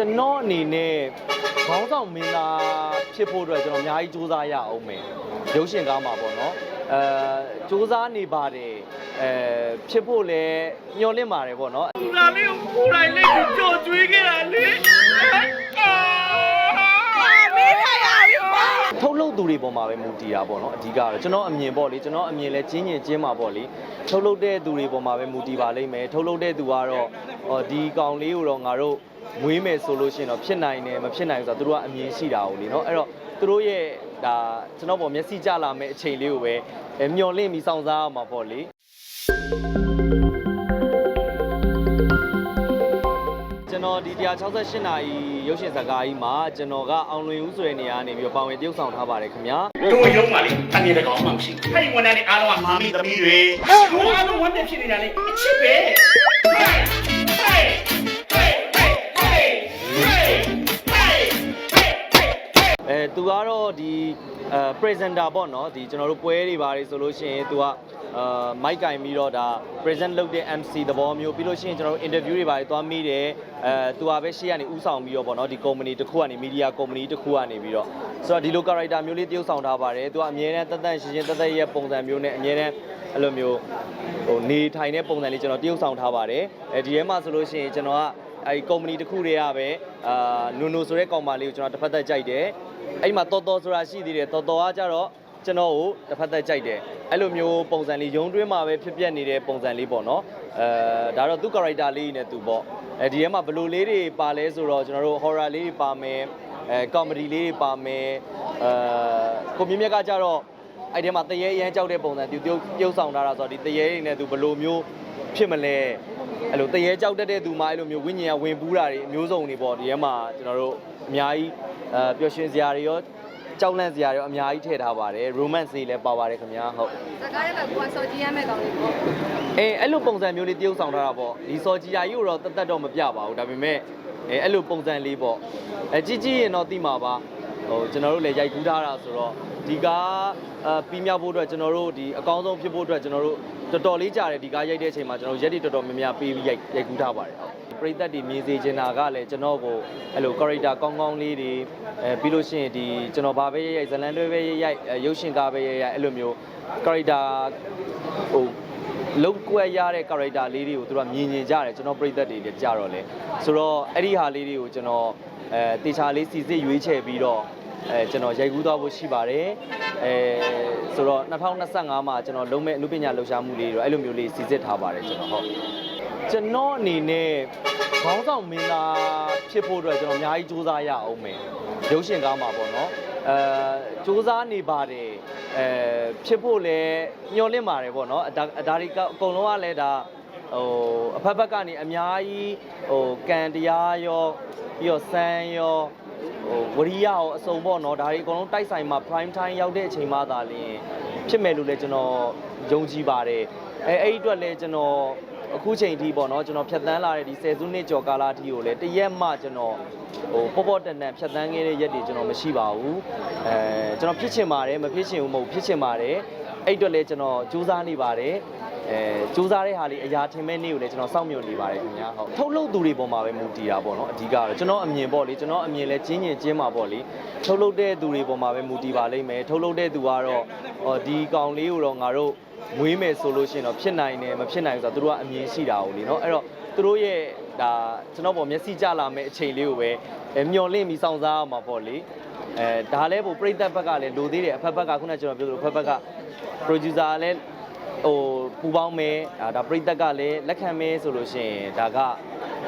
ကျွန်တော်အနေနဲ့ခေါင်းဆောင်မင်းသားဖြစ်ဖို့အတွက်ကျွန်တော်အများကြီးစူးစမ်းရအောင်မယ်ရုပ်ရှင်ကားမှာပေါ့နော်အဲစူးစမ်းနေပါတယ်အဲဖြစ်ဖို့လည်းမျှော်လင့်ပါတယ်ပေါ့နော်သူကလေးကိုကိုယ်တိုင်လေးကိုကြော်ကျွေးခဲ့တာလေ သူတွေပေါ်မှာပဲမူတည်တာပေါ့နော်အဓိကတော့ကျွန်တော်အမြင်ပေါ့လေကျွန်တော်အမြင်လဲချင်းချင်းချင်းမှာပေါ့လေထုတ်လုပ်တဲ့သူတွေပေါ်မှာပဲမူတည်ပါလိမ့်မယ်ထုတ်လုပ်တဲ့သူကတော့ဒီကောင်လေးကိုတော့ငါတို့မွေးမယ်ဆိုလို့ရှိရင်တော့ဖြစ်နိုင်တယ်မဖြစ်နိုင်ဆိုတော့သူတို့ကအမြင်ရှိတာ ਉਹ လေနော်အဲ့တော့သူတို့ရဲ့ဒါကျွန်တော်ပေါ်မျက်စိကြလာမဲ့အချိန်လေးကိုပဲမျော်လင့်ပြီးစောင့်စားရမှာပေါ့လေ တော်ဒီ168နာရီရုပ်ရှင်ဇာတ်ကားကြီးမှာကျွန်တော်ကအောင်လွင်ဦးဆိုတဲ့နေရာကနေပြီးတော့ပါဝင်တရုပ်ဆောင်ထားပါတယ်ခင်ဗျာတို့ရုံးပါလေတန်ရတဲ့ကောင်မှမရှိဘူးအဲ့ဒီဝန်ထမ်းတွေအားလုံးကမာမီသမီးတွေတို့အားလုံးဝန်ထမ်းဖြစ်နေတာလေအချစ်ပဲဟေးဟေးဟေးဟေးဟေး အဲသူကတော့ဒီအဲ presenter ပေါ့နော်ဒီကျွန်တော်တို့ပွဲတွေပါတယ်ဆိုလို့ရှိရင်သူကအာမိုက်ကင်ပြီးတော့ဒါ present လုပ်တဲ့ MC သဘောမျိုးပြီးလို့ရှိရင်ကျွန်တော်တို့ interview တွေပါတယ်သွားမိတယ်အဲသူကပဲရှေ့ကနေဥဆောင်ပြီးတော့ပေါ့နော်ဒီ company တစ်ခုကနေ media company တစ်ခုကနေပြီးတော့ဆိုတော့ဒီလို character မျိုးလေးတရုပ်ဆောင်ထားပါတယ်သူကအမြဲတမ်းတက်တက်ရှင်းရှင်းတက်တက်ရဲ့ပုံစံမျိုးနဲ့အမြဲတမ်းအဲ့လိုမျိုးဟိုနေထိုင်တဲ့ပုံစံလေးကျွန်တော်တရုပ်ဆောင်ထားပါတယ်အဲဒီထဲမှာဆိုလို့ရှိရင်ကျွန်တော်ကအဲဒီ company တစ်ခုတည်းကပဲအာနူနူဆိုတဲ့ကောင်မလေးကိုကျွန်တော်တစ်ဖက်သက်ကြိုက်တယ် အဲ့ဒီမှာတော်တော်ဆိုတာရှိသေးတယ်တော်တော်ကကြတော့ကျွန်တော်ကိုတစ်ဖက်သက်ကြိုက်တယ်အဲ့လိုမျိုးပုံစံလေးရုံတွင်းမှာပဲဖြစ်ပျက်နေတဲ့ပုံစံလေးပေါ့နော်အဲဒါတော့သူ့ character လေးနဲ့သူပေါ့အဲဒီထဲမှာဘယ်လိုလေးတွေပါလဲဆိုတော့ကျွန်တော်တို့ horror လေးတွေပါမယ်အဲ comedy လေးတွေပါမယ်အဲကိုမြင့်မြတ်ကကြတော့ အဲ့ဒီမှာတရေအရန်ကြောက်တဲ့ပုံစံသူပြုတ်ပြုတ်ဆောင်ထားတာဆိုတော့ဒီတရေတွေနဲ့သူဘယ်လိုမျိုးဖြစ်မလဲအဲ့လိုတရေကြောက်တတ်တဲ့သူမှအဲ့လိုမျိုးဝိညာဉ်ကဝင်ပူးတာတွေအမျိုးစုံတွေပေါ့ဒီထဲမှာကျွန်တော်တို့အများကြီးအဲပျော်ရွှင်စရာတွေရောကြောက်လန့်စရာတွေရောအများကြီးထည့်ထားပါတယ် romance တွေလည်းပါပါတယ်ခင်ဗျာဟုတ်စကားရဲ့ကကိုကစော်ကြည့်ရမယ့်ကောင်လေးပေါ့အဲအဲ့လိုပုံစံမျိုးလေးတရုပ်ဆောင်ထားတာပေါ့ဒီစော်ကြီးယာကြီးကိုတော့တသက်တော့မပြပါဘူးဒါပေမဲ့အဲအဲ့လိုပုံစံလေးပေါ့အဲကြီးကြီးရင်တော့သိမှာပါ ဟိုကျွန်တော်တို့လည်းရိုက်ကူးထားတာဆိုတော့ဒီကားအပြီးမြောက်ဖို့အတွက်ကျွန်တော်တို့ဒီအကောင်းဆုံးဖြစ်ဖို့အတွက်ကျွန်တော်တို့တော်တော်လေးကြာတယ်ဒီကားရိုက်တဲ့အချိန်မှာကျွန်တော်ရက်တွေတော်တော်များများပေးပြီးရိုက်ရိုက်ကူးထားပါတယ်ဟုတ်ပရိသတ်တွေမြင်စေချင်တာကလည်းကျွန်တော်ကိုအဲ့လို character ကောင်းကောင်းလေးတွေအဲပြီးလို့ရှိရင်ဒီကျွန်တော်ဘာပဲရိုက်ရိုက်ဇလန်တွဲပဲရိုက်ရိုက်အဲရုပ်ရှင်ကားပဲရိုက်ရိုက်အဲ့လိုမျိုး character ဟိုလောက်ကွက်ရတဲ့ character လေးတွေကိုသူတို့ကမြင်မြင်ကြတယ်ကျွန်တော်ပြိသက်တွေလည်းကြတော့လေဆိုတော့အဲ့ဒီဟာလေးတွေကိုကျွန်တော်အဲတေချာလေးစီစစ်ရွေးချယ်ပြီးတော့ အဲကျွန်တော်ရိုက်ကူးသွားဖို့ရှိပါတယ်အဲဆိုတော့2025မှာကျွန်တော်လုံးမဲ့အနုပညာလှူရှာမှုလေးတွေတော့အဲ့လိုမျိုးလေးစီစစ်ထားပါတယ်ကျွန်တော်ဟုတ်ကျွန်တော်အနေနဲ့ခေါင်းဆောင်မင်းသားဖြစ်ဖို့အတွက်ကျွန်တော်အများကြီးစူးစမ်းရအောင်မယ်ရုပ်ရှင်ကားမှာပေါ့နော်အဲစူးစမ်းနေပါတယ်အဲဖြစ်ဖို့လည်းမျှော်လင့်ပါတယ်ပေါ့နော်ဒါဒါတွေကအကုန်လုံးကလည်းဒါဟိုအဖက်ဖက်ကနေအများကြီးဟိုကံတရားရောပြီးတော့စမ်းရောဟို ဝရိယရောအစုံပေါ့နော်ဒါတွေအကုန်လုံးတိုက်ဆိုင်မှာ prime time ရောက်တဲ့အချိန်မှသာလျှင်ဖြစ်မယ်လို့လည်းကျွန်တော်ယုံကြည်ပါတယ်အဲအဲ့ဒီအတွက်လည်းကျွန်တော်အခုချိန်ထိပေါ့နော်ကျွန်တော်ဖြတ်တန်းလာတဲ့ဒီဆယ်စုနှစ်ကျော်ကာလအထိကိုလည်းတရက်မှကျွန်တော်ဟိုပေါ့ပေါ့တန်တန်ဖြတ်တန်းခဲ့တဲ့ရက်တွေကျွန်တော်မရှိပါဘူးအဲကျွန်တော်ဖြစ်ချင်ပါတယ်မဖြစ်ချင်ဘူးမဟုတ်ဖြစ်ချင်ပါတယ်အဲ့အတွက်လည်းကျွန်တော်စူးစမ်းနေပါတယ် အဲစူးစမ်းတဲ့ဟာလေးအရာထင်မဲ့နေ့ကိုလည်းကျွန်တော်စောင့်မျှော်နေပါတယ်ခင်ဗျာဟုတ်ထုတ်လုပ်သူတွေပေါ်မှာပဲမူတည်တာပေါ့နော်အဓိကတော့ကျွန်တော်အမြင်ပေါ့လေကျွန်တော်အမြင်လဲချင်းချင်းချင်းမှာပေါ့လေထုတ်လုပ်တဲ့သူတွေပေါ်မှာပဲမူတည်ပါလိမ့်မယ်ထုတ်လုပ်တဲ့သူကတော့အော်ဒီကောင်လေးကိုတော့ငါတို့မွေးမယ်ဆိုလို့ရှိရင်တော့ဖြစ်နိုင်တယ်မဖြစ်နိုင်ဘူးဆိုတော့သူတို့ကအမြင်ရှိတာ ਉਹ လေနော်အဲ့တော့သူတို့ရဲ့ဒါကျွန်တော်ပေါ်မျက်စိကြလာမဲ့အချိန်လေးကိုပဲမျော်လင့်ပြီးစောင့်စားအောင်ပါပေါ့လေအဲဒါလည်းပိုပြိသက်ဘက်ကလည်းလိုသေးတယ်အဖက်ဘက်ကခုနကကျွန်တော်ပြောသလိုအဖက်ဘက်က producer လည်းဟို ပူပေါင်းမယ်ဒါဒါပြိသက်ကလည်းလက်ခံမယ်ဆိုလို့ရှိရင်ဒါက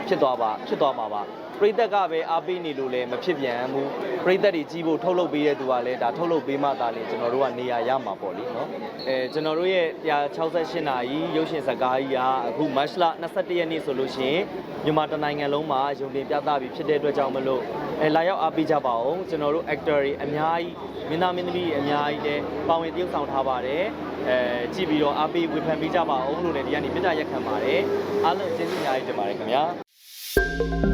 ဖြစ်သွားပါဖြစ်သွားမှာပါပြိသက်ကပဲအားပေးနေလို့လည်းမဖြစ်ပြန်ဘူးပြိသက်တွေကြီးဖို့ထုတ်လုပ်ပေးတဲ့သူကလည်းဒါထုတ်လုပ်ပေးမှသာလေကျွန်တော်တို့ကနေရာရမှာပေါ့လေနော်အဲကျွန်တော်တို့ရဲ့168နာရီရုပ်ရှင်ဇာတ်ကားကြီးကအခုမတ်လ21ရက်နေ့ဆိုလို့ရှိရင်မြန်မာတနိုင်ငံလုံးမှာရုံတင်ပြသပြီးဖြစ်တဲ့အတွက်ကြောင့်မလို့အဲလာရောက်အားပေးကြပါအောင်ကျွန်တော်တို့ actor တွေအများကြီးမင်းသားမင်းသမီးတွေအများကြီးလည်းပါဝင်တရုပ်ဆောင်ထားပါတယ် အဲကြည့်ပြီးတော့အားပေးဝေဖန်ပေးကြပါအောင်လို့လည်းဒီကနေ့မြတ်တာရက်ခံပါတယ်အားလုံးကျေးဇူးအများကြီးတင်ပါတယ်ခင်ဗျာ